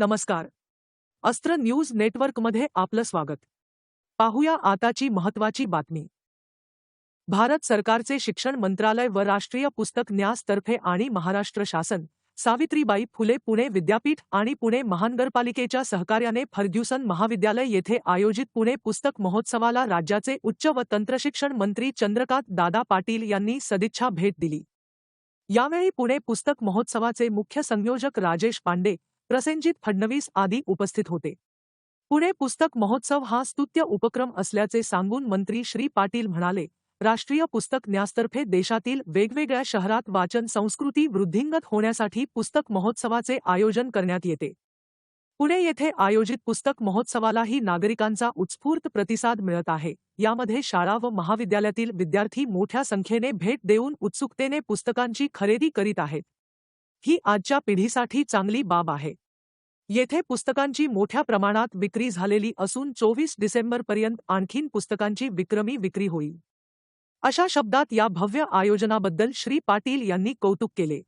नमस्कार. अस्त्र न्यूज नेटवर्कमध्ये आपलं स्वागत. पाहूया आताची महत्वाची बातमी. भारत सरकारचे शिक्षण मंत्रालय व राष्ट्रीय पुस्तक न्यासतर्फे आणि महाराष्ट्र शासन सावित्रीबाई फुले पुणे विद्यापीठ आणि पुणे महानगरपालिकेच्या सहकार्याने फर्ग्युसन महाविद्यालय येथे आयोजित पुणे पुस्तक महोत्सवाला राज्याचे उच्च व तंत्रशिक्षण मंत्री चंद्रकांत दादा पाटील यांनी सदिच्छा भेट दिली. यावेळी पुणे पुस्तक महोत्सवाचे मुख्य संयोजक राजेश पांडे प्रसेनजित फडणवीस आदी उपस्थित होते. पुणे पुस्तक महोत्सव हा स्तुत्य उपक्रम असल्याचे सांगून मंत्री श्री पाटील म्हणाले राष्ट्रीय पुस्तक न्यासतर्फे देशातील वेगवेगळ्या शहरात वाचन संस्कृती वृद्धिंगत होण्यासाठी पुस्तक महोत्सवाचे आयोजन करण्यात येते. पुणे येथे आयोजित पुस्तक महोत्सवालाही नागरिकांचा उत्स्फूर्त प्रतिसाद मिळत आहे. यामध्ये शाळा व महाविद्यालयातील विद्यार्थी मोठ्या संख्येने भेट देऊन उत्सुकतेने पुस्तकांची खरेदी करीत आहेत. ही आजच्या पिढीसाठी चांगली बाब आहे. येथे पुस्तकांची मोठ्या प्रमाणात विक्री झालेली असून चोवीस डिसेंबरपर्यंत आणखीन पुस्तकांची विक्रमी विक्री होईल. अशा शब्दात या भव्य आयोजनाबद्दल श्री पाटील यांनी कौतुक केले.